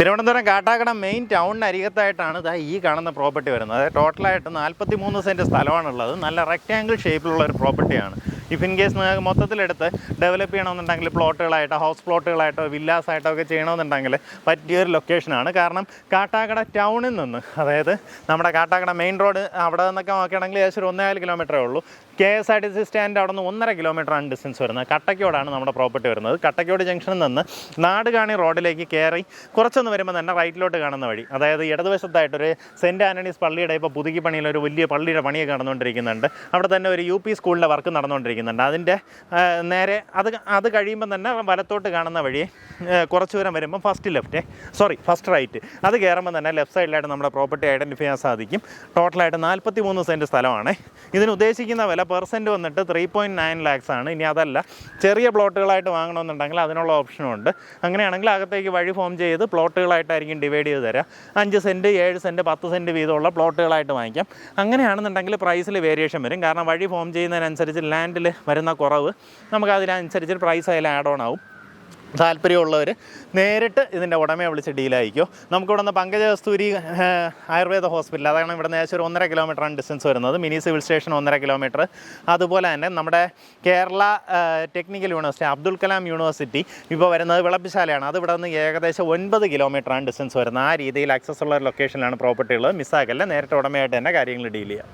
Thiruvananthapuram Kattakada main ടൗണിന് അരികത്തായിട്ടാണ് ഇതാ ഈ കാണുന്ന പ്രോപ്പർട്ടി വരുന്നത്. ടോട്ടലായിട്ട് നാൽപ്പത്തി മൂന്ന് സെന്റ് സ്ഥലമാണുള്ളത്. നല്ല റെക്റ്റാങ്കിൾ ഷേപ്പിലുള്ള ഒരു പ്രോപ്പർട്ടിയാണ് ഇഫ് ഇൻ കേസ് നിങ്ങൾക്ക് മൊത്തത്തിലെടുത്ത് ഡെവലപ്പ് ചെയ്യണമെന്നുണ്ടെങ്കിൽ പ്ലോട്ടുകളായിട്ടോ ഹൗസ് പ്ലോട്ടുകളായിട്ടോ വില്ലാസ് ആയിട്ടോ ഒക്കെ ചെയ്യണമെന്നുണ്ടെങ്കിൽ പറ്റിയൊരു ലൊക്കേഷനാണ്. കാരണം കാട്ടാക്കട ടൗണിൽ നിന്ന് അതായത് നമ്മുടെ കാട്ടാക്കട മെയിൻ റോഡ് അവിടെ നിന്നൊക്കെ നോക്കുകയാണെങ്കിൽ ഏകദേശം ഒരു ഒന്നേകാൽ കിലോമീറ്ററേ ഉള്ളൂ. K S R T C stand അവിടെ നിന്ന് ഒന്നര കിലോമീറ്ററാണ് ഡിസ്റ്റൻസ് വരുന്നത്. കട്ടക്കോടാണ് നമ്മുടെ പ്രോപ്പർട്ടി വരുന്നത്. കട്ടക്കോട് ജംഗ്ഷനിൽ നിന്ന് നാടുകാണി റോഡിലേക്ക് കയറി കുറച്ചൊന്ന് വരുമ്പോൾ തന്നെ റൈറ്റിലോട്ട് കാണുന്ന വഴി. അതായത് ഇടതുവശത്തായിട്ടൊരു സെന്റ് ആന്റണീസ് പള്ളിയുടെ ഇപ്പോൾ പുതുക്കി പണിയിൽ ഒരു വലിയ പള്ളിയുടെ പണിയൊക്കെ നടന്നുകൊണ്ടിരിക്കുന്നുണ്ട്. അവിടെ തന്നെ ഒരു യു പി സ്കൂളിന്റെ വർക്ക് നടന്നുകൊണ്ടിരിക്കുന്നുണ്ട് അതിന്റെ നേരെ അത് അത് കഴിയുമ്പോൾ തന്നെ വലത്തോട്ട് കാണുന്ന വഴി കുറച്ച് ദൂരം വരുമ്പോൾ first left sorry first right അത് കയറുമ്പോൾ തന്നെ ലെഫ്റ്റ് സൈഡിലായിട്ട് നമ്മുടെ പ്രോപ്പർട്ടി ഐഡന്റിഫൈ ചെയ്യാൻ സാധിക്കും. ടോട്ടലായിട്ട് നാൽപ്പത്തി മൂന്ന് സെന്റ് സ്ഥലമാണ്. ഇതിന് ഉദ്ദേശിക്കുന്ന വില പെർസെന്റ് വന്നിട്ട് ത്രീ പോയിന്റ് നയൻ ലാക്സ് ആണ്. ഇനി അതല്ല. ചെറിയ പ്ലോട്ടുകളായിട്ട് വാങ്ങണമെന്നുണ്ടെങ്കിൽ അതിനുള്ള ഓപ്ഷനും ഉണ്ട്. അങ്ങനെയാണെങ്കിൽ അകത്തേക്ക് വഴി ഫോം ചെയ്ത് പ്ലോട്ടുകളായിട്ടായിരിക്കും ഡിവൈഡ് ചെയ്ത് തരാം. അഞ്ച് സെന്റ് ഏഴ് സെന്റ് പത്ത് സെന്റ് വീതമുള്ള പ്ലോട്ടുകളായിട്ട് വാങ്ങിക്കാം. അങ്ങനെയാണെന്നുണ്ടെങ്കിൽ പ്രൈസിൽ വേരിയേഷൻ വരും. കാരണം വഴി ഫോം ചെയ്യുന്നതിനനുസരിച്ച് ലാൻഡിൽ വരുന്ന കുറവ്. നമുക്ക് അതിനനുസരിച്ച് പ്രൈസ് അതിൽ ആഡ് ഓൺ ആവും. താല്പര്യമുള്ളവർ നേരിട്ട് ഇതിന്റെ ഉടമയെ വിളിച്ച് ഡീലായിരിക്കും നമുക്കിവിടെ നിന്ന് പങ്കജ കസ്തൂരി ആയുർവേദ ഹോസ്പിറ്റൽ അതാണ് ഇവിടെ നിന്ന് ഏകദേശം ഒന്നര കിലോമീറ്ററാണ് ഡിസ്റ്റൻസ് വരുന്നത്. മിനി സിവിൽ സ്റ്റേഷൻ ഒന്നര കിലോമീറ്റർ അതുപോലെ തന്നെ നമ്മുടെ Kerala technical university Abdul Kalam university ഇപ്പോൾ വരുന്നത് വിളപ്പിശാലയാണ്. അത് ഇവിടെ നിന്ന് ഏകദേശം ഒൻപത് കിലോമീറ്ററാണ് ഡിസ്റ്റൻസ് വരുന്നത്. ആ രീതിയിൽ ആക്സസ് ഉള്ള ഒരു ലൊക്കേഷനിലാണ് പ്രോപ്പർട്ടി ഉള്ളത്. മിസ്സാക്കല്ല നേരിട്ട് ഉടമയായിട്ട് തന്നെ കാര്യങ്ങൾ ഡീൽ ചെയ്യാം.